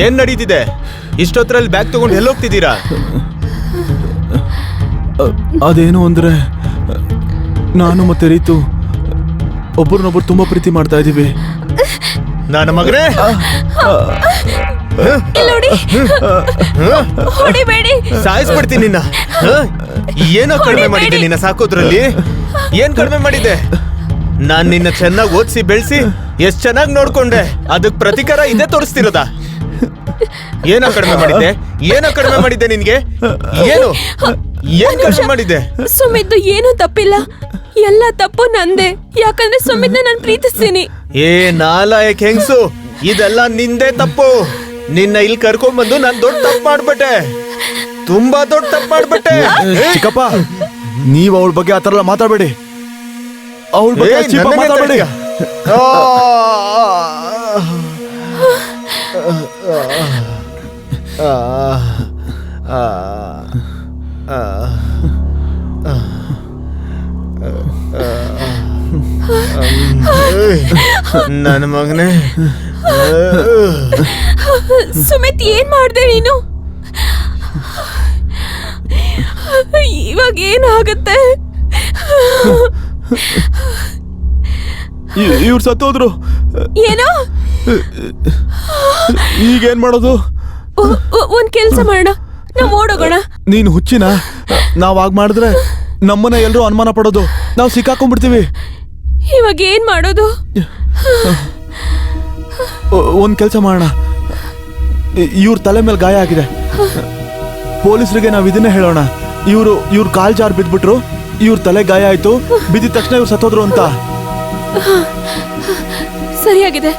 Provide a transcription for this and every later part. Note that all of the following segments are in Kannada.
ಏನ್ ನಡೀತಿದೆ ಇಷ್ಟೊತ್ತರಲ್ಲಿ ಬ್ಯಾಗ್ ತಗೊಂಡು ಎಲ್ಲೋಗ್ತಿದ್ದೀರಾ ಅದೇನು ಅಂದ್ರೆ ನಾನು ಮತ್ತೆ ರೀತು ಒಬ್ಬರನ್ನೊಬ್ರು ತುಂಬಾ ಪ್ರೀತಿ ಮಾಡ್ತಾ ಇದೀವಿ ನನ್ನ ಮಗನೇ ಸಾಯಿಸ್ಬಿಡ್ತೀನಿ ನಿನ್ನ? ಏನೋ ಕಡಿಮೆ. ಮಾಡಿದ್ದೆ ನಿನ್ನ ಸಾಕೋದ್ರಲ್ಲಿ ಏನ್ ಕಡಿಮೆ ಮಾಡಿದ್ದೆ ನಾನು ನಿನ್ನ ಚೆನ್ನಾಗಿ ಓದಿಸಿ ಬೆಳೆಸಿ ಎಷ್ಟ್ ಚೆನ್ನಾಗಿ ನೋಡ್ಕೊಂಡೆ ಅದಕ್ ಪ್ರತಿಕಾರ ಇದೇ ತೋರಿಸ್ತಿರೋದ ಏನೋ ಕಡಿಮೆ ಮಾಡಿದ್ದೆ? ಏನೋ ಕಡಿಮೆ ಮಾಡಿದ್ದೆ ನಿನ್ಗೆ? ಏನು? ಏನ್ ಕಡಿಮೆ ಮಾಡಿದ್ದೆ? ಸುಮಿತ್ ಏನೂ ತಪ್ಪಿಲ್ಲ. ಎಲ್ಲ ತಪ್ಪು ನಂದೆ. ಯಾಕಂದ್ರೆ ಸುಮಿತ್ ನಾನು ಪ್ರೀತಿಸ್ತೀನಿ. ಏ ನಾಲಾಯಕ್ ಹೆಂಗ್ಸು? ಇದೆಲ್ಲ ನಿಂದೆ ತಪ್ಪು. ನಿನ್ನ ಇಲ್ಲಿ ಕರ್ಕೊಂಡ್ಬಂದು ನಾನ್ ದೊಡ್ಡ ತಪ್ಪು ಮಾಡ್ಬಿಟ್ಟೆ. ತುಂಬಾ ದೊಡ್ಡ ತಪ್ಪು ಮಾಡ್ಬಿಟ್ಟೆ. ಚಿಕ್ಕಪ್ಪ ನೀವ್ ಅವಳ ಬಗ್ಗೆ ಆತರ ಎಲ್ಲ ಮಾತಾಡಬೇಡಿ. ಅವಳ ಬಗ್ಗೆ ಮಾತಾಡ್ಬೇಡಿ. ಆ, ನನ್ನ ಮಗನೇ. ಸುಮಿತ್ ಏನ್ ಮಾಡ್ದೆ ನೀನು? ಇವಾಗ ಏನಾಗುತ್ತೆ? ಇವ್ರು ಸತ್ತೋದ್ರು. ಏನೋ? ಈಗೇನ್ ಮಾಡೋದು? ಒಂದ್ ಕೆಲ್ಸ ಮಾಡೋಣ. ನಾವ್ ಓಡೋಗೋಣ. ನೀನ್ ಹುಚ್ಚಿನ? ನಾವ್ ಆಗ ಮಾಡಿದ್ರೆ ನಮ್ಮನ್ನ ಎಲ್ರು ಅನುಮಾನ ಪಡೋದು. ನಾವು ಸಿಕ್ಕಾಕೊಂಡ್ಬಿಡ್ತೀವಿ. ಇವಾಗ ಏನ್ ಮಾಡೋದು? ಒಂದ್ ಕೆಲಸ ಮಾಡೋಣ. ಇವ್ರ ತಲೆ ಮೇಲೆ ಗಾಯ ಆಗಿದೆ. ಪೊಲೀಸರಿಗೆ ನಾವ್ ಇದನ್ನೇ ಹೇಳೋಣ. ಇವ್ರು ಇವ್ರ ಕಾಲ್ ಜಾರ್ ಬಿದ್ಬಿಟ್ರು. ಇವ್ರ ತಲೆ ಗಾಯ ಆಯ್ತು. ಬಿದ್ದಿದ ತಕ್ಷಣ ಇವ್ರು ಸತ್ತೋದ್ರು ಅಂತ. ಸರಿಯಾಗಿದೆ.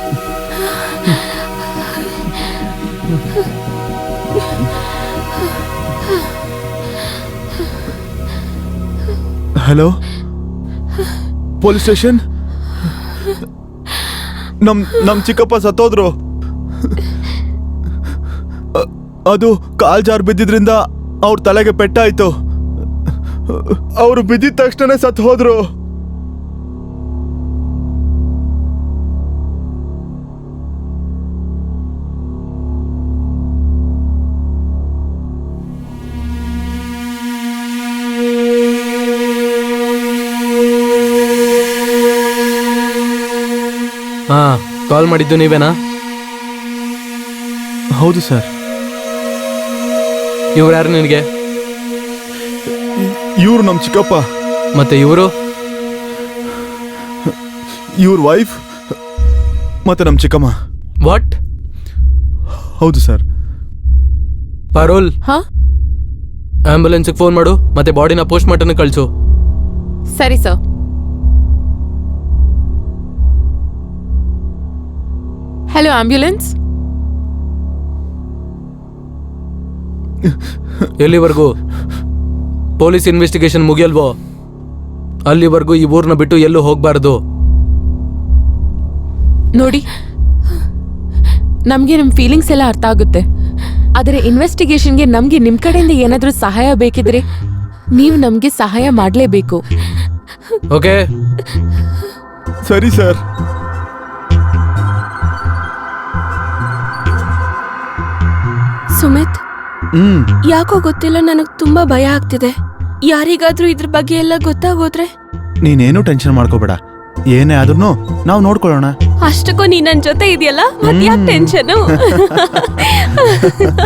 ಹಲೋ ಪೊಲೀಸ್ ಸ್ಟೇಷನ್ ನಮ್ ನಮ್ ಚಿಕ್ಕಪ್ಪ ಸತ್ತೋದ್ರು. ಅದು ಕಾಲ್ ಜಾರ್ ಬಿದ್ದಿದ್ರಿಂದ ಅವ್ರ ತಲೆಗೆ ಪೆಟ್ಟಾಯ್ತು. ಅವರು ಬಿದ್ದಿದ ತಕ್ಷಣ ಸತ್ತು ಹೋದ್ರು. ಕಾಲ್ ಮಾಡಿದ್ದು ನೀವೇನಾ? ಹೌದು ಸರ್. ಇವ್ರು ಯಾರು ನಿನಗೆ? ಇವ್ರು ನಮ್ಮ ಚಿಕ್ಕಪ್ಪ. ಮತ್ತೆ ಇವರು? ಇವ್ರ ವೈಫ್ ಮತ್ತೆ ನಮ್ಮ ಚಿಕ್ಕಮ್ಮ. ವಾಟ್ ಹೌದು ಸರ್. ಪರೋಲ್. ಹಾ? ಆಂಬುಲೆನ್ಸ್ಗೆ ಫೋನ್ ಮಾಡು ಮತ್ತೆ ಬಾಡಿನ ಪೋಸ್ಟ್ ಮಾರ್ಟಮ್ ಕಳಿಸು. ಸರಿ ಸರ್. ಹಲೋ ಆಂಬ್ಯುಲೆನ್ಸ್ ಎಲ್ಲಿವರೆಗೂ? ಪೊಲೀಸ್ ಇನ್ವೆಸ್ಟಿಗೇಷನ್ ಮುಗಿಯಲ್ವೋ? ಅಲ್ಲಿವರೆಗೂ ಈ ಊರ್ನ ಬಿಟ್ಟು ಎಲ್ಲೂ ಹೋಗ್ಬಾರ್ದು. ನೋಡಿ ನಮಗೆ ನಿಮ್ಮ ಫೀಲಿಂಗ್ಸ್ ಎಲ್ಲ ಅರ್ಥ ಆಗುತ್ತೆ. ಆದರೆ ಇನ್ವೆಸ್ಟಿಗೇಷನ್ಗೆ ನಮಗೆ ನಿಮ್ಮ ಕಡೆಯಿಂದ ಏನಾದರೂ ಸಹಾಯ ಬೇಕಿದ್ರೆ ನೀವು ನಮಗೆ ಸಹಾಯ ಮಾಡಲೇಬೇಕು. ಓಕೆ ಸರಿ ಸರ್. ಸುಮಿತ್? ಹ್ಮ್. ಯಾಕೋ ಗೊತ್ತಿಲ್ಲ ನನಗ್ ತುಂಬಾ ಭಯ ಆಗ್ತಿದೆ. ಯಾರಿಗಾದ್ರೂ ಇದ್ರ ಬಗ್ಗೆ ಎಲ್ಲ ಗೊತ್ತಾಗೋದ್ರೆ? ನೀನೇನು ಟೆನ್ಷನ್ ಮಾಡ್ಕೋಬೇಡ. ಏನೇ ಆದ್ರೂ ನಾವು ನೋಡ್ಕೊಳ್ಳೋಣ. ಅಷ್ಟಕ್ಕೂ ನೀ ನನ್ ಜೊತೆ ಇದೆಯಲ್ಲ? ಮತ್ ಯಾಕೆ ಟೆನ್ಷನ್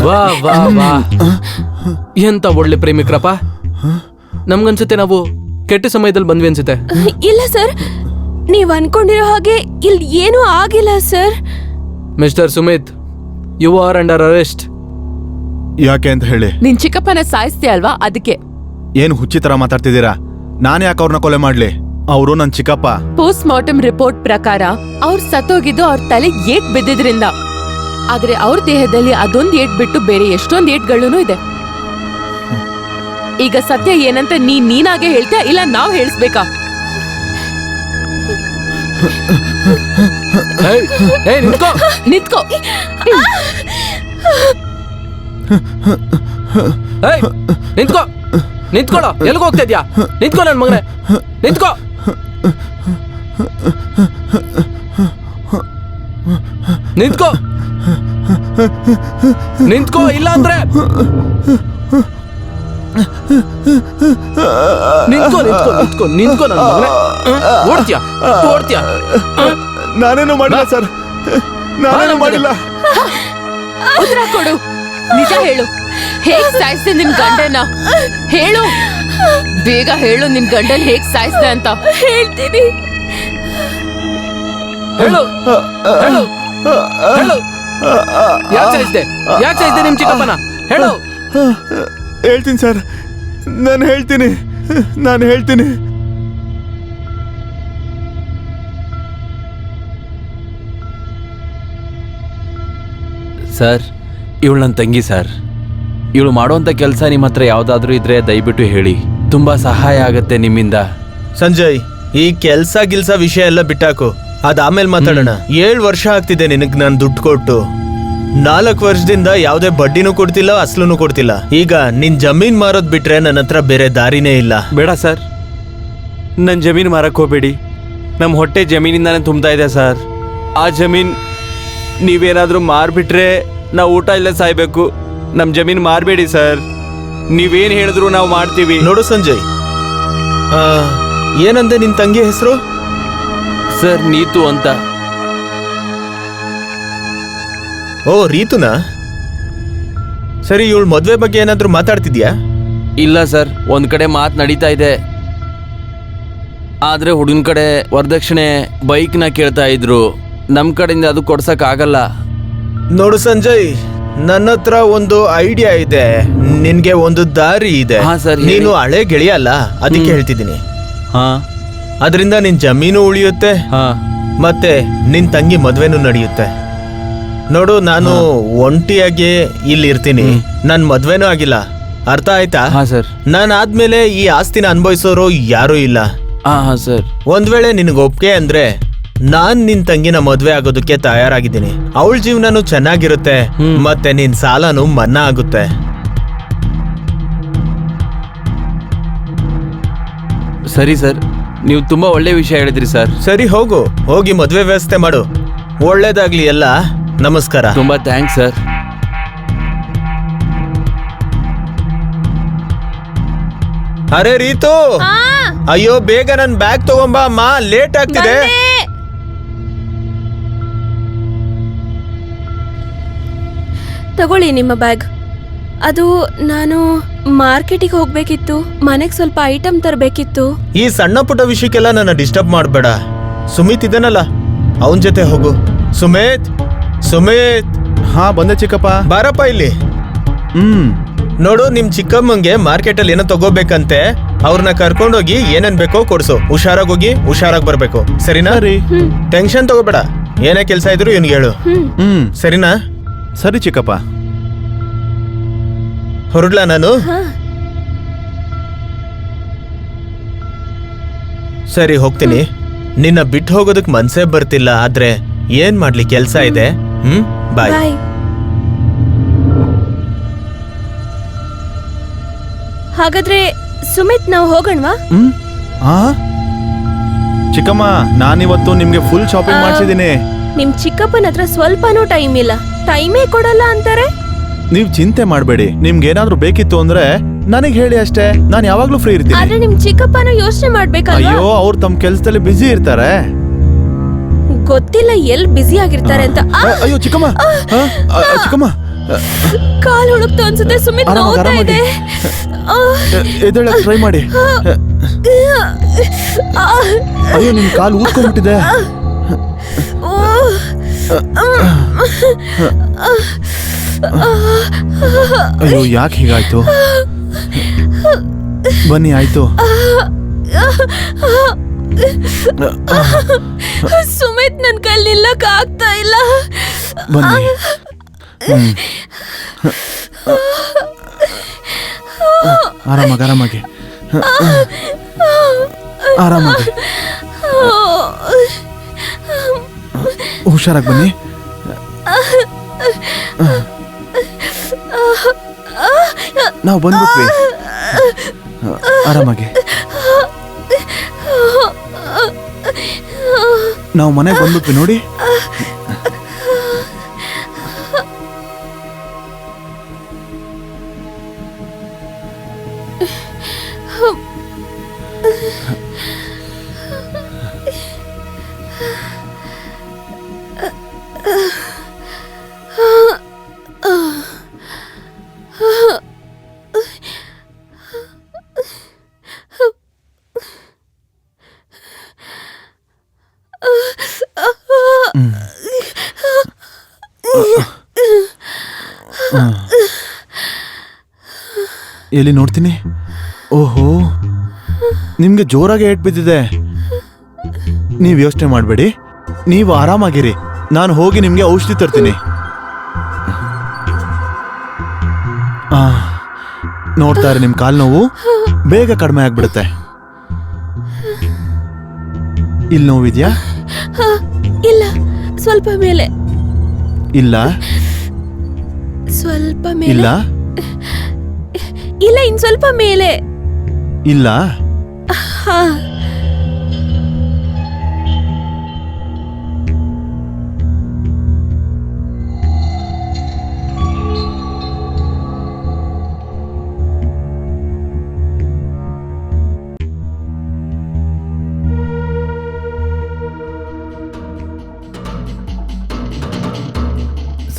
ವಾ ವಾ ವಾ. ಎಂತ ಒಳ್ಳೆ ಪ್ರೇಮಿಕ್ರಪ್ಪ ನಮ್ಗನ್ಸುತ್ತೆ ನಾವು ಕೆಟ್ಟ ಸಮಯದಲ್ಲಿ ಬಂದ್ವಿ ಅನ್ಸುತ್ತೆ. ಇಲ್ಲ ಸರ್ ನೀವ್ ಅನ್ಕೊಂಡಿರೋ ಹಾಗೆ ಇಲ್ಲಿ ಏನೂ ಆಗಿಲ್ಲ sir. Mister Sumit you are under arrest ಯಾಕೆ ಅಂತ ಹೇಳಿ ನಿನ್ ಚಿಕ್ಕಪ್ಪನ ಸಾಯಿಸ್ತೀಯ ಅಲ್ವಾ ಅದಕ್ಕೆ ಏನು ಹುಚ್ಚಿ ತರ ಮಾತಾಡ್ತಿದ್ದೀರಾ ನಾನು ಯಾಕೆ ಅವ್ರನ್ನ ಕೊಲೆ ಮಾಡ್ಲಿ ಅವರು ನನ್ನ ಚಿಕ್ಕಪ್ಪ ಪೋಸ್ಟ್ ಮಾರ್ಟಮ್ ರಿಪೋರ್ಟ್ ಪ್ರಕಾರ ಅವ್ರು ಸತ್ತೋಗಿದ್ದು ಅವ್ರ ತಲೆ ಏಟ್ ಬಿದ್ದಿದ್ರಿಂದ ಆದ್ರೆ ಅವ್ರ ದೇಹದಲ್ಲಿ ಅದೊಂದ್ ಏಟ್ ಬಿಟ್ಟು ಬೇರೆ ಎಷ್ಟೊಂದ್ ಏಟ್ಗಳೂ ಇದೆ ಈಗ ಸತ್ಯ ಏನಂತ ನೀ ನೀನಾಗೆ ಹೇಳ್ತೀಯ ಇಲ್ಲ ನಾವ್ ಹೇಳಿಸ್ಬೇಕಾ ನಿಂತ್ಕೋ ನಿಂತ್ಕೋ ನಿಂತ್ಕೋ. ನಿಂತ್ಕೊಳ್ಳೋ. ಎಲ್ಗ ಹೋಗ್ತಾ ಇದ್ಯಾ ನಿಂತ್ಕೋ ನನ್ನ ಮಗನೇ. ನಿಂತ್ಕೋ. ನಿಂತ್ಕೋ. ನಿಂತ್ಕೋ ಇಲ್ಲ ಅಂದ್ರೆ. ನಿಂತ್ಕೋ ನಿಂತ್ಕೋ ನಿಂತ್ಕೋ. ನಿಂತ್ಕೋ ನನ್ ಮಗನೇ. ಓಡ್ತೀಯಾ? ಓಡ್ತೀಯಾ? ನಾನೇನು ಮಾಡಿಲ್ಲ ಸರ್. ನಾನೇನು ಮಾಡಿಲ್ಲ. ಉತ್ತರ ಕೊಡು. ನಿಜ ಹೇಳು. ಹೇಗ್ ಸಾಯಿಸ್ದೆ ನಿನ್ ಗಂಡನ ಹೇಳು. ಬೇಗ ಹೇಳು ನಿನ್ ಗಂಡನ್ ಹೇಗ್ ಸಾಯಿಸ್ದೆ ಅಂತ. ಹೇಳ್ತೀನಿ. ಹೇಳು. ಹೇಳು. ಹೇಳು. ಯಾಕೆ ಸಾಯಿಸ್ದೆ? ಯಾಕೆ ಸಾಯಿಸ್ದೆ ನಿಮ್ ಚಿಕ್ಕಪ್ಪನ? ಹೇಳು. ಹೇಳ್ತೀನಿ ಸರ್. ನಾನು ಹೇಳ್ತೀನಿ. ನಾನು ಹೇಳ್ತೀನಿ. ಸರ್ ಇವಳು ನನ್ನ ತಂಗಿ ಸರ್. ಇವಳು ಮಾಡುವಂಥ ಕೆಲಸ ನಿಮ್ಮ ಹತ್ರ ಯಾವುದಾದ್ರೂ ಇದ್ರೆ ದಯವಿಟ್ಟು ಹೇಳಿ. ತುಂಬ ಸಹಾಯ ಆಗುತ್ತೆ ನಿಮ್ಮಿಂದ. ಸಂಜಯ್ ಈ ಕೆಲ್ಸ ಗಿಲ್ಸ ವಿಷಯ ಎಲ್ಲ ಬಿಟ್ಟಾಕು. ಅದಾಮೇಲೆ ಆಮೇಲೆ ಮಾತಾಡೋಣ ಏಳು ವರ್ಷ ಆಗ್ತಿದೆ ನಿನಗ್ ನಾನು ದುಡ್ಡು ಕೊಟ್ಟು. ನಾಲ್ಕು ವರ್ಷದಿಂದ ಯಾವುದೇ ಬಡ್ಡಿನೂ ಕೊಡ್ತಿಲ್ಲ ಅಸ್ಲೂ ಕೊಡ್ತಿಲ್ಲ. ಈಗ ನಿನ್ ಜಮೀನ್ ಮಾರೋದ್ ಬಿಟ್ರೆ ನನ್ನ ಹತ್ರ ಬೇರೆ ದಾರಿನೇ ಇಲ್ಲ. ಬೇಡ ಸರ್. ನನ್ನ ಜಮೀನು ಮಾರಕ್ಕೆ ಹೋಗಬೇಡಿ. ನಮ್ಮ ಹೊಟ್ಟೆ ಜಮೀನಿಂದಾನೇ ತುಂಬ್ತಾ ಇದೆ ಸರ್. ಆ ಜಮೀನ್ ನೀವೇನಾದರೂ ಮಾರ್ಬಿಟ್ರೆ ನಾವು ಊಟ ಇಲ್ಲೇ ಸಾಯ್ಬೇಕು. ನಮ್ಮ ಜಮೀನು ಮಾರಬೇಡಿ ಸರ್. ನೀವೇನು ಹೇಳಿದ್ರು ನಾವು ಮಾಡ್ತೀವಿ. ನೋಡು ಸಂಜಯ್. ಆ, ಏನಂದೆ ನಿನ್ ತಂಗಿ ಹೆಸರು? ಸರ್ ನೀತು ಅಂತ. ಓ ರೀತುನಾ? ಸರಿ ಇವಳು ಮದ್ವೆ ಬಗ್ಗೆ ಏನಾದ್ರೂ ಮಾತಾಡ್ತಿದ್ಯಾ? ಇಲ್ಲ ಸರ್. ಒಂದ್ ಕಡೆ ಮಾತು ನಡೀತಾ ಇದೆ. ಆದ್ರೆ ಹುಡುಗನ ಕಡೆ ವರದಕ್ಷಿಣೆ ಬೈಕ್ನ ಕೇಳ್ತಾ ಇದ್ರು. ನಮ್ಮ ಕಡೆಯಿಂದ ಅದು ಕೊಡ್ಸಕ್ ಆಗಲ್ಲ ನೋಡು ಸಂಜಯ್ ನನ್ನ ಹತ್ರ ಒಂದು ಐಡಿಯಾ ಇದೆ. ನಿನ್ಗೆ ಒಂದು ದಾರಿ ಇದೆ. ಹಾ, ಸರ್, ಹೇಳಿ. ನೀನು ಹಳೆ ಗೆಳೆಯ ಅಲ್ಲ? ಅದಕ್ಕೆ ಹೇಳ್ತಿದ್ದೀನಿ. ಹಾ. ಅದರಿಂದ ನಿನ್ ಜಮೀನು ಉಳಿಯುತ್ತೆ. ಹಾ. ಮತ್ತೆ ನಿನ್ ತಂಗಿ ಮದ್ವೆನೂ ನಡೆಯುತ್ತೆ. ನೋಡು ನಾನು ಒಂಟಿಯಾಗಿ ಇಲ್ಲಿ ಇರ್ತೀನಿ ನನ್ ಮದ್ವೆನೂ ಆಗಿಲ್ಲ. ಅರ್ಥ ಆಯ್ತಾ? ಹಾ ಸರ್. ನಾನು ಆದ್ಮೇಲೆ ಈ ಆಸ್ತಿನ ಅನುಭವಿಸೋರು ಯಾರೂ ಇಲ್ಲ. ಹಾ ಹಾ ಸರ್. ಒಂದ್ ವೇಳೆ ನಿನಗೆ ಒಪ್ಗೆ ಅಂದ್ರೆ ನಾನ್ ನಿನ್ ತಂಗಿನ ಮದ್ವೆ ಆಗೋದಕ್ಕೆ ತಯಾರಾಗಿದ್ದೀನಿ. ಅವಳ ಜೀವನನು ಚೆನ್ನಾಗಿರುತ್ತೆ. ಮತ್ತೆ ನಿನ್ ಸಾಲನು ಮನ್ನಾ ಆಗುತ್ತೆ. ಸರಿ ಸರ್. ನೀವು ತುಂಬಾ ಒಳ್ಳೆ ವಿಷಯ ಹೇಳಿದ್ರಿ ಸರ್. ಸರಿ ಹೋಗು. ಹೋಗಿ ಮದ್ವೆ ವ್ಯವಸ್ಥೆ ಮಾಡು. ಒಳ್ಳೇದಾಗ್ಲಿ ಎಲ್ಲ. ನಮಸ್ಕಾರ. ತುಂಬಾ ಥ್ಯಾಂಕ್ಸ್ ಸರ್. ಅರೆ ರೀತು! ಅಯ್ಯೋ ಬೇಗ ನನ್ ಬ್ಯಾಗ್ ತಗೊಂಬಾ ಅಮ್ಮ. ಲೇಟ್ ಆಗ್ತಿದೆ. ತಗೊಳ್ಳಿ ನಿಮ್ಮ ಬ್ಯಾಗ್. ಅದು ನಾನು ಮಾರ್ಕೆಟಿಗೆ ಹೋಗ್ಬೇಕಿತ್ತು ಮನೆಗೆ ಸ್ವಲ್ಪ ಐಟಮ್ ತರಬೇಕಿತ್ತು. ಈ ಸಣ್ಣ ಪುಟ್ಟ ವಿಷಯಕ್ಕೆಲ್ಲ ನನ್ನ ಡಿಸ್ಟರ್ಬ್ ಮಾಡಬೇಡ. ಸುಮಿತ್ ಇದನಲ್ಲ? ಅವನ ಜೊತೆ ಹೋಗು. ಸುಮೇತ್! ಸುಮೇತ್! ಹಾ ಬಂದೆ ಚಿಕ್ಕಪ್ಪ. ಬಾರಪ್ಪ ಇಲ್ಲಿ. ಹ್ಮ್. ನೋಡು ನಿಮ್ ಚಿಕ್ಕಮ್ಮಂಗೆ ಮಾರ್ಕೆಟ್ ಅಲ್ಲಿ ಏನೋ ತಗೋಬೇಕಂತೆ. ಅವ್ರನ್ನ ಕರ್ಕೊಂಡೋಗಿ ಏನೇನ್ ಬೇಕೋ ಕೊಡ್ಸು. ಹುಷಾರಾಗಿ ಹೋಗಿ ಹುಷಾರಾಗಿ ಬರ್ಬೇಕು. ಸರಿನಾ? ರೀ ಟೆನ್ಷನ್ ತಗೋಬೇಡ. ಏನೇ ಕೆಲಸ ಇದ್ರು ಇವ್ನಿಗೆ ಹೇಳು. ಹ್ಮ್. ಸರಿನಾ? ಸರಿ ಚಿಕ್ಕಪ್ಪ. ಹೊರಡ್ಲಾ ನಾನು? ಸರಿ ಹೋಗ್ತೀನಿ. ನಿನ್ನ ಬಿಟ್ಟು ಹೋಗೋದಕ್ಕೆ ಮನ್ಸೇ ಬರ್ತಿಲ್ಲ ಆದ್ರೆ ಏನ್ ಮಾಡ್ಲಿ ಕೆಲ್ಸ ಇದೆ? ಹ್ಮ್? ಬಾಯ್ ಬಾಯ್ ಹಾಗಾದ್ರೆ ಸುಮಿತ್ ನಾವು ಹೋಗೋಣವಾ? ಹ್ಮ್? ಆ? ಚಿಕ್ಕಮ್ಮ ನಾನಿವತ್ತು ನಿಮ್ಗೆ ಫುಲ್ ಶಾಪಿಂಗ್ ಮಾಡಿಸಿದ್ದೀನಿ ಮಾಡ್ಸಿದ್ದೀನಿ. ನಿಮ್ ಚಿಕ್ಕಪ್ಪನ ಹತ್ರ ಸ್ವಲ್ಪನೂ ಟೈಮ್ ಇಲ್ಲ. ಟೈಮೇ ಕೊಡಲ್ಲ ಅಂತಾರೆ? ನೀವ್ ಚಿಂತೆ ಮಾಡಬೇಡಿ. ನಿಮ್ಗೆ ಏನಾದ್ರೂ ಬೇಕಿತ್ತು ಅಂದ್ರೆ ನನಗೆ ಹೇಳಿ ಅಷ್ಟೇ. ನಾನು ಯಾವಾಗ್ಲೂ ಫ್ರೀ ಇರ್ತೀನಿ. ಆದ್ರೆ ನಿಮ್ ಚಿಕ್ಕಪ್ಪನ ಯೋಚನೆ ಮಾಡ್ಬೇಕಲ್ವಾ? ಅಯ್ಯೋ ಅವ್ರು ತಮ್ಮ ಕೆಲಸದಲ್ಲಿ ಬಿಜಿ ಇರ್ತಾರೆ. ಗೊತ್ತಿಲ್ಲ ಎಲ್ ಬಿಸಿ ಆಗಿರ್ತಾರೆ ಅಂತ. ಆ, ಅ- ಅಯ್ಯೋ ಚಿಕ್ಕಮ್ಮ. ಆ, ಆ, ಆ, ಚಿಕ್ಕಮ್ಮ. ಕಾಲ್ ಹುಡುಕ್ತು ಅನ್ಸುತ್ತೆ ಸುಮಿತ್ ಆರಾಮಾಗಿ, ನೋವ್ತಾ. ಇದೆ. ಆ, ಟ್ರೈ ಮಾಡಿ. ಆ, ಅಯ್ಯೋ ನಿಮ್ ಕಾಲು ಊದ್ಕೊಂಡ್ಬಿಟ್ಟಿದೆ. ಅಯ್ಯೋ ಯಾಕೆ ಹೀಗಾಯ್ತು? ಬನ್ನಿ ಆಯ್ತು. ಸುಮಿತ್ ನನ್ ಕೈಲಿ ನಿಲ್ಲಕ್ ಆಗ್ತಾ ಇಲ್ಲ. ಬನ್ನಿ. ಆರಾಮಾಗಿ ಆರಾಮಾಗಿ. ಆರಾಮಾಗಿ. ಹುಷಾರಾಗಿ ಬನ್ನಿ. ನಾವು ಬಂದ್ಬಿಟ್ವಿ. ಆರಾಮಾಗಿ. ನಾವು ಮನೆಗೆ ಬಂದ್ಬಿಟ್ವಿ ನೋಡಿ. ಎಲ್ಲಿ ನೋಡ್ತೀನಿ? ಓಹೋ ನಿಮ್ಗೆ ಜೋರಾಗಿ ಏಟ್ ಬಿದ್ದಿದೆ. ನೀವು ಯೋಚನೆ ಮಾಡಬೇಡಿ. ನೀವು ಆರಾಮಾಗಿರಿ. ನಾನು ಹೋಗಿ ನಿಮಗೆ ಔಷಧಿ ತರ್ತೀನಿ. ನೋಡ್ತಾ ಇರಿ ನಿಮ್ ಕಾಲ್ ನೋವು ಬೇಗ ಕಡಿಮೆ ಆಗ್ಬಿಡುತ್ತೆ. ಇಲ್ಲಿ ನೋವಿದ್ಯಾ? ಇಲ್ಲ ಸ್ವಲ್ಪ ಮೇಲೆ. ಇಲ್ಲ? ಸ್ವಲ್ಪ ಮೇಲೆ. ಇಲ್ಲ? ಇನ್ ಸ್ವಲ್ಪ ಮೇಲೆ. ಇಲ್ಲ. ಹಾ.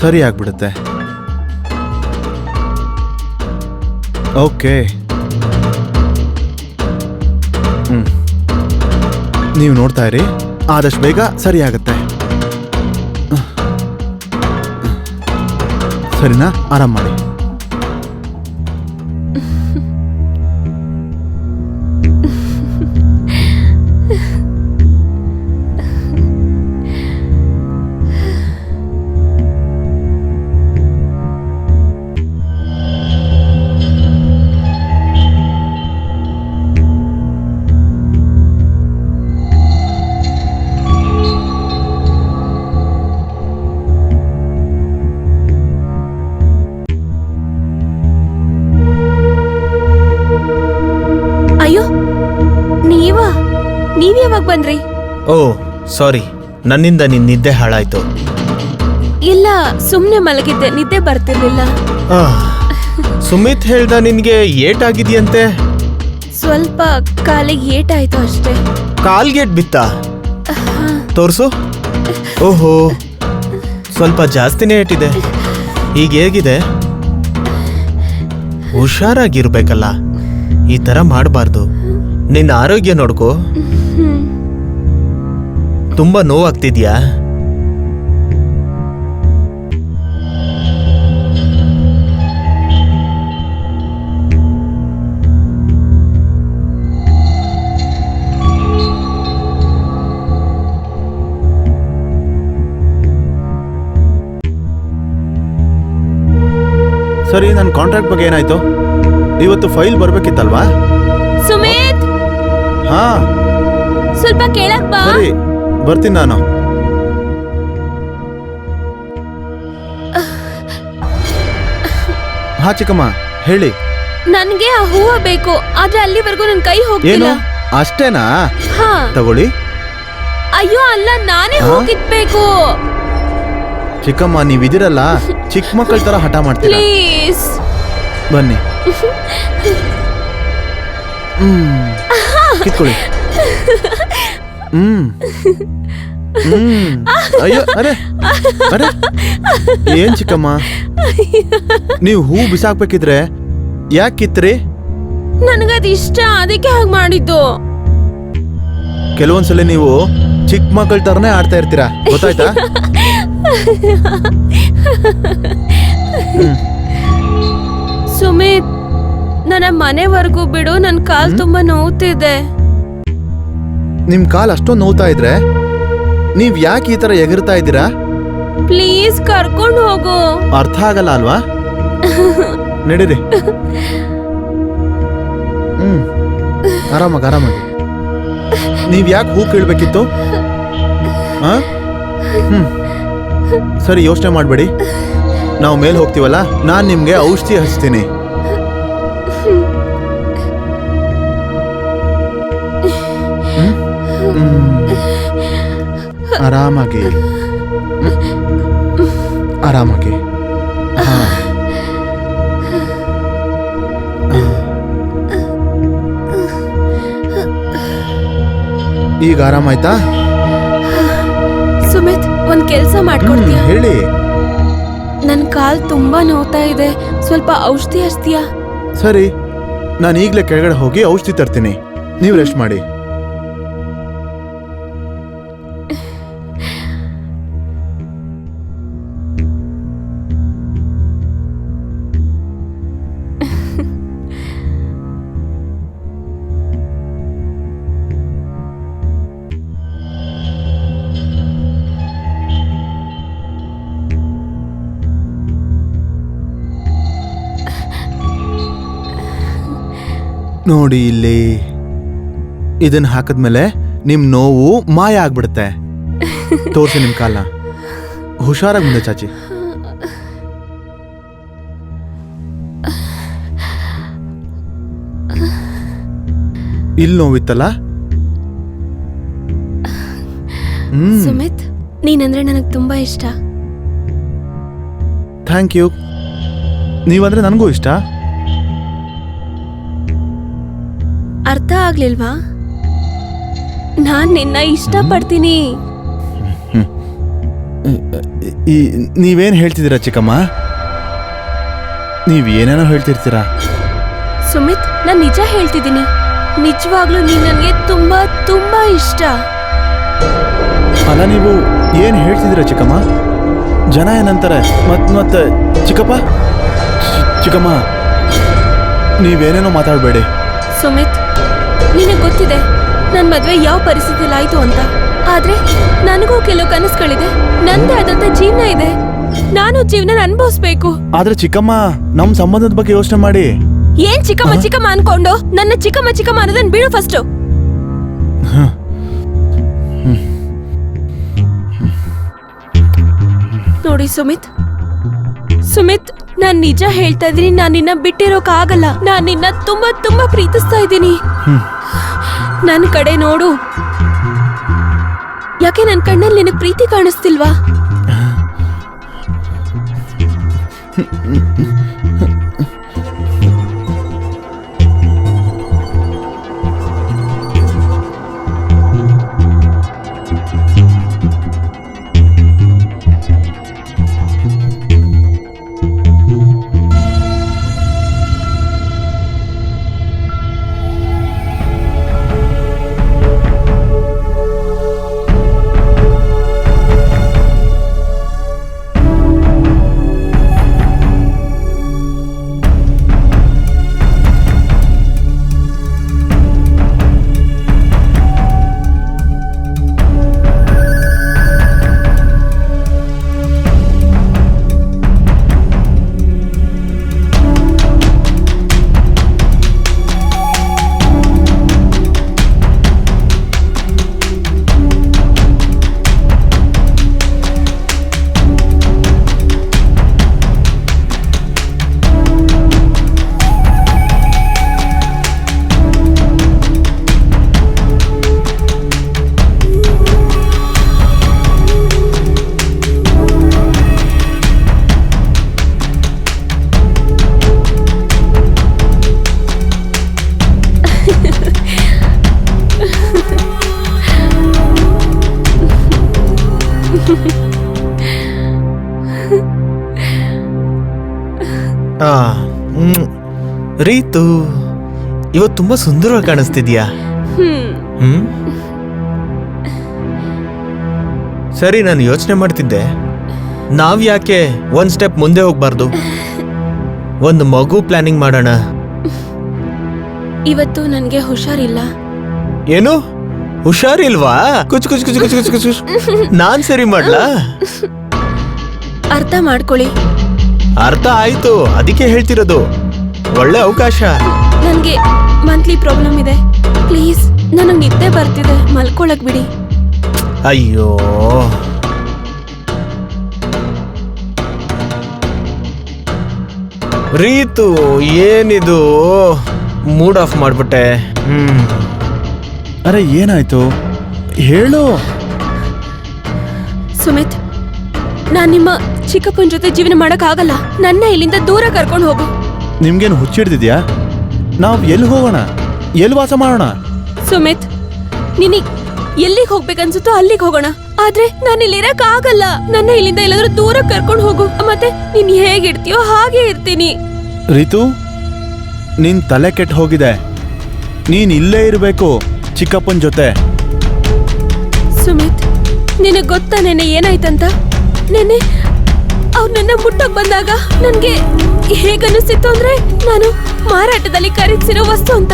ಸರಿ ಆಗ್ಬಿಡುತ್ತೆ. ಓಕೆ ನೀವು ನೋಡ್ತಾ ಇರಿ ಆದಷ್ಟು ಬೇಗ ಸರಿ ಆಗುತ್ತೆ ಸರಿನಾ? ಆರಾಮ ಮಾಡಿ. ನೀವ್ ಯಾವಾಗ ಬಂದ್ರಿ? ಓ ಸಾರಿ. ನನ್ನಿಂದ ನಿನ್ ನಿದ್ದೆ ಹಾಳಾಯ್ತು. ಇಲ್ಲ ಸುಮ್ನೆ ಮಲಗಿದ್ದೆ. ನಿದ್ದೆ ಬರ್ತಿರ್ಲಿಲ್ಲ. ಸುಮಿತ್ ಹೇಳ್ದ ನಿನ್ಗೆ ಏಟಾಗಿದ್ಯಂತೆ? ಸ್ವಲ್ಪ ಕಾಲಿಗೆ ಏಟಾಯ್ತು ಅಷ್ಟೇ. ಕಾಲ್ಗೇಟ್ ಬಿತ್ತ? ತೋರ್ಸು. ಓಹೋ ಸ್ವಲ್ಪ ಜಾಸ್ತಿನೇ ಏಟಿದೆ. ಈಗ ಹೇಗಿದೆ? ಹುಷಾರಾಗಿರ್ಬೇಕಲ್ಲ. ಈ ತರ ಮಾಡಬಾರ್ದು. ನಿನ್ನ ಆರೋಗ್ಯ ನೋಡ್ಕೋ. ತುಂಬಾ ನೋವಾಗ್ತಿದ್ಯಾ? ಸರಿ ನನ್ನ ಕಾಂಟ್ರಾಕ್ಟ್ ಬಗ್ಗೆ ಏನಾಯ್ತು? ಇವತ್ತು ಫೈಲ್ ಬರ್ಬೇಕಿತ್ತಲ್ವಾ? ಸುಮಿತ್! ಹಾ. ಸ್ವಲ್ಪ ಕೇಳಕ್ ಬಾ. ಸರಿ. ಬರ್ತೀನಿ ನಾನು. ಹಾ ಚಿಕ್ಕಮ್ಮ ಹೇಳಿ. ನನ್ಗೆ ಆ ಹೂವ ಬೇಕು ಆದ್ರೆ ಅಲ್ಲಿವರೆಗೂ ನನ್ ಕೈ ಏನು? ಹೋಗ್ತಿಲ್ಲ ಅಷ್ಟೇನಾ? ಹಾ. ತಗೊಳ್ಳಿ. ಅಯ್ಯೋ ಅಲ್ಲ ನಾನೇ ಹಾ? ಹೋಗಿದ್ಬೇಕು. ಚಿಕ್ಕಮ್ಮ ನೀವಿದಿರಲ್ಲ ಚಿಕ್ಕ ಮಕ್ಕಳ ತರ ಹಠ ಮಾಡ್ತೀರಾ? ಪ್ಲೀಸ್. ಬನ್ನಿ. ಹ್ಮ್. ಕಿತ್ಕೊಳ್ಳಿ. ಹ್ಮ್. ಹ್ಮ್. ಅಯ್ಯೋ ಅರೆ ಅರೆ. ಏನ್ ಚಿಕ್ಕಮ್ಮ? ನೀವು ಹೂ ಬಿಸಾಕ್ಬೇಕಿದ್ರೆ ಯಾಕೆ ಕಿತ್ರಿ? ನನಗದು ಇಷ್ಟ ಅದಕ್ಕೆ ಹಾಗೆ ಮಾಡಿದ್ದು. ಕೆಲವೊಂದ್ಸಲ ನೀವು ಚಿಕ್ಕ ಮಕ್ಕಳ ತರನೇ ಆಡ್ತಾ ಇರ್ತೀರಾ? ಗೊತ್ತಾಯ್ತಾ? ಸುಮಿತ್ ನನ್ನ ಮನೆವರೆಗೂ ಬಿಡು ನನ್ನ ಕಾಲ್ ತುಂಬಾ ನೋವ್ತಿದೆ. ನಿಮ್ ಕಾಲ್ ಅಷ್ಟೊಂದು ನೋವ್ತಾ ಇದ್ರೆ? ನೀವ್ ಯಾಕೆ ಈ ತರ ಎಗರ್ತಾ ಇದ್ದೀರಾ? ಪ್ಲೀಸ್ ಕರ್ಕೊಂಡು ಹೋಗು. ಅರ್ಥ ಆಗಲ್ಲ ಅಲ್ವಾ? ನಡೀರಿ. ಹ್ಮ್. ಆರಾಮಾಗಿ ಆರಾಮಾಗಿ. ನೀವ್ ಯಾಕೆ ಹೂ ಕೇಳ್ಬೇಕಿತ್ತು? ಹ್ಮ್. ಸರಿ ಯೋಚನೆ ಮಾಡಬೇಡಿ. ನಾವು ಮೇಲೆ ಹೋಗ್ತೀವಲ್ಲ ನಾನು ನಿಮಗೆ ಔಷಧಿ ಹಚ್ತೀನಿ. ಆರಾಮಾಗಿ. ಆರಾಮಾಗಿ. ಹಾ. ಈಗ ಆರಾಮಾಯ್ತಾ? ಸುಮಿತ್ ಒಂದ್ ಕೆಲ್ಸ ಹ್ಮ್, ಹೇಳಿ. ನನ್ ಕಾಲ್ ತುಂಬಾ ನೋವ್ತಾ ಇದೆ. ಸ್ವಲ್ಪ ಔಷಧಿ ಹಚ್ತೀಯಾ? ಸರಿ. ನಾನು ಈಗಲೇ ಕೆಳಗಡೆ ಹೋಗಿ ಔಷಧಿ ತರ್ತೀನಿ. ನೀವು ರೆಸ್ಟ್ ಮಾಡಿ. ನೋಡಿ ಇಲ್ಲಿ. ಇದನ್ನ ಹಾಕಿದ್ಮೇಲೆ ನಿಮ್ ನೋವು ಮಾಯ ಆಗ್ಬಿಡುತ್ತೆ. ತೋರ್ಸಿ ನಿಮ್ ಕಾಲ ಹುಷಾರಾಗಿ ಮುಂದೆ ಚಾಚಿ. ಇಲ್ಲಿ ನೋವಿತ್ತಲ್ಲ? ಸುಮಿತ್ ನೀನಂದ್ರೆ ನನಗೆ ತುಂಬಾ ಇಷ್ಟ. Thank you. ನೀವಂದ್ರೆ ನನಗೂ ಇಷ್ಟ? ಅರ್ಥ ಆಗ್ಲಿಲ್ವಾ? ನಾನ್ ನಿನ್ನ ಇಷ್ಟ ಪಡ್ತೀನಿ ಈ ನೀವೇನ್ ಹೇಳ್ತಿದ್ದೀರಾ ಚಿಕ್ಕಮ್ಮ? ನೀವ್ ಏನೇನೋ ಹೇಳ್ತಿರ್ತೀರಾ? ಸುಮಿತ್ ನಾನ್ ನಿಜ ಹೇಳ್ತಿದ್ದೀನಿ. ನಿಜವಾಗ್ಲೂ ನೀನ್ ನನಗೆ ತುಂಬಾ ತುಂಬಾ ಇಷ್ಟ. ಅಲ್ಲ ನೀವು ಏನ್ ಹೇಳ್ತಿದ್ದೀರಾ ಚಿಕ್ಕಮ್ಮ? ಜನ ಏನಂತಾರೆ? ಮತ್ ಮತ್ತೆ ಚಿಕ್ಕಪ್ಪ? ಚಿಕ್ಕಮ್ಮ ನೀವೇನೇನೋ ಮಾತಾಡಬೇಡಿ. ಸುಮಿತ್ ನಿನಗೆ ಗೊತ್ತಿದೆ ನನ್ನ ಮದುವೆ ಯಾವ ಪರಿಸ್ಥಿತಿಲಿ ಆಯ್ತು ಅಂತ. ಆದ್ರೆ ನನಗೂ ಕೆಲವು ಕನಸುಗಳಿದೆ ನಂದೇ ಆದಂತ ಜೀವನ ಇದೆ. ನಾನು ಜೀವನ ಅನುಭವಿಸ್ಬೇಕು. ಆದ್ರೆ ಚಿಕ್ಕಮ್ಮ ನಮ್ ಸಂಬಂಧದ ಬಗ್ಗೆ ಯೋಚನೆ ಮಾಡಿ. ಏನ್ ಚಿಕ್ಕಮ್ಮ ಚಿಕ್ಕಮ್ಮ ಅನ್ಕೊಂಡು? ನನ್ನ ಚಿಕ್ಕಮ್ಮ ಚಿಕ್ಕಮ್ಮ ಅನ್ನೋದನ್ನ ಬಿಡು ಫಸ್ಟ್ ನೋಡಿ ಸುಮಿತ್. ಸುಮಿತ್ ನಾನ್ ನಿಜ ಹೇಳ್ತಾ ಇದೀನಿ ನಾನ್ ನಿನ್ನ ಬಿಟ್ಟಿರೋಕ್ ಆಗಲ್ಲ ನಾನ್ ನಿನ್ನ ತುಂಬಾ ತುಂಬಾ ಪ್ರೀತಿಸ್ತಾ ಇದ್ದೀನಿ. ನನ್ ಕಡೆ ನೋಡು. ಯಾಕೆ ನನ್ ಕಣ್ಣಲ್ಲಿ ನಿನಗ್ ಪ್ರೀತಿ ಕಾಣಿಸ್ತಿಲ್ವಾ? ಆ, ಹ್ಮ್. ರೀತು ಇವತ್ತು ತುಂಬಾ ಸುಂದರವಾಗಿ ಕಾಣಿಸ್ತಿದ್ಯಾ? ಹ್ಮ್? ಹ್ಮ್ ಸರಿ ನಾನು ಯೋಚನೆ ಮಾಡ್ತಿದ್ದೆ. ನಾವ್ ಯಾಕೆ ಒಂದ್ ಸ್ಟೆಪ್ ಮುಂದೆ ಹೋಗ್ಬಾರ್ದು? ಒಂದು ಮಗು ಪ್ಲಾನಿಂಗ್ ಮಾಡೋಣ. ಇವತ್ತು ನನಗೆ ಹುಷಾರಿಲ್ಲ. ಏನು? ಹುಷಾರಿಲ್ವಾ? ಕುಚ್ ಕುಚ್ ಕುಚ್ ಕುಚ್ ಕುಚ್ ಕುಚ್ ಕುಚ್. ನಾನ್ ಸರಿ ಮಾಡ್ಲಾ? ಅರ್ಥ ಮಾಡ್ಕೊಳ್ಳಿ. ಅರ್ಥ ಆಯ್ತು ಅದಕ್ಕೆ ಹೇಳ್ತಿರೋದು. ಒಳ್ಳೆ ಅವಕಾಶ. ನನಗೆ ಮಂತ್ಲಿ ಪ್ರಾಬ್ಲಮ್ ಇದೆ. ಪ್ಲೀಸ್ ನನಗೆ ನಿದ್ದೆ ಬರ್ತಿದೆ. ಮಲ್ಕೊಳಕ್ ಬಿಡಿ. ಅಯ್ಯೋ. ರೀತು ಏನಿದು? ಮೂಡ್ ಆಫ್ ಮಾಡ್ಬಿಟ್ಟೆ. ಹ್ಮ್. ಅರೆ ಏನಾಯ್ತು? ಹೇಳು. ಸುಮಿತ್ ನಾನ್ ನಿಮ್ಮ ಚಿಕ್ಕಪ್ಪನ ಜೊತೆ ಜೀವನ ಮಾಡಕ್ ಆಗಲ್ಲ ನನ್ನ ಇಲ್ಲಿಂದ ದೂರ ಕರ್ಕೊಂಡು ಹೋಗು. ನಿಮ್ಗೇನು ಹುಚ್ಚಿಡ್ದಿದ್ಯಾ ನಾವು ಎಲ್ಲಿ ಹೋಗೋಣ? ಎಲ್ಲಿ ವಾಸ ಮಾಡೋಣ? ಸುಮಿತ್ ನಿನಗ್ ಎಲ್ಲಿಗೆ ಹೋಗ್ಬೇಕನ್ಸುತ್ತೋ ಅಲ್ಲಿಗೆ ಹೋಗೋಣ. ಆದ್ರೆ ನಾನು ಇಲ್ಲಿ ಇರಕ್ ಆಗಲ್ಲ ನನ್ನ ಇಲ್ಲಿಂದ ಎಲ್ಲಾದ್ರೂ ದೂರ ಕರ್ಕೊಂಡು ಹೋಗು. ಮತ್ತೆ ನೀನ್ ಹೇಗಿರ್ತೀಯೋ ಹಾಗೆ ಇರ್ತೀನಿ. ರಿತು ನಿನ್ ತಲೆ ಕೆಟ್ಟು ಹೋಗಿದೆ. ನೀನ್ ಇಲ್ಲೇ ಇರಬೇಕು ಚಿಕ್ಕಪ್ಪನ ಜೊತೆ. ಸುಮಿತ್ ನಿನಗ್ ಗೊತ್ತಾ ನೆನ್ನೆ ಏನಾಯ್ತಂತ? ನೆನ್ನೆ ಅವ್ರು ನನ್ನ ಮುಟ್ಟಕ್ ಬಂದಾಗ ನನ್ಗೆ ಹೇಗನ್ನಿಸ್ತಿತ್ತು ಅಂದ್ರೆ ನಾನು ಮಾರಾಟದಲ್ಲಿ ಖರೀದಿಸಿರೋ ವಸ್ತು ಅಂತ.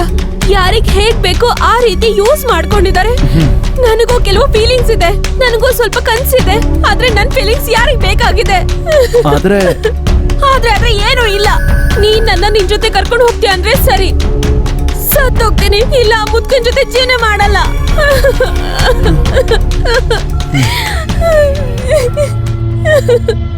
ಯಾರಿಗ್ ಹೇಗ್ ಬೇಕೋ ಆ ರೀತಿ ಯೂಸ್ ಮಾಡ್ಕೊಂಡಿದ್ದಾರೆ. ನನಗೂ ಕೆಲವು ಫೀಲಿಂಗ್ಸ್ ಇದೆ. ನನಗೂ ಸ್ವಲ್ಪ ಕನ್ಸಿದೆ. ಆದ್ರೆ ನನ್ ಫೀಲಿಂಗ್ಸ್ ಯಾರಿಗ್ ಬೇಕಾಗಿದೆ? ಆದ್ರೆ ಆದ್ರೆ ಆದ್ರೆ ಏನೂ ಇಲ್ಲ. ನೀನ್ ನನ್ನ ನಿನ್ ಜೊತೆ ಕರ್ಕೊಂಡು ಹೋಗ್ತೀಯ ಅಂದ್ರೆ ಸರಿ. ಸತ್ತೋಗ್ತೀನಿ. ಇಲ್ಲ ಮುದ್ಕನ್ ಜೊತೆ ಜೀವನ ಮಾಡಲ್ಲ. 呵呵呵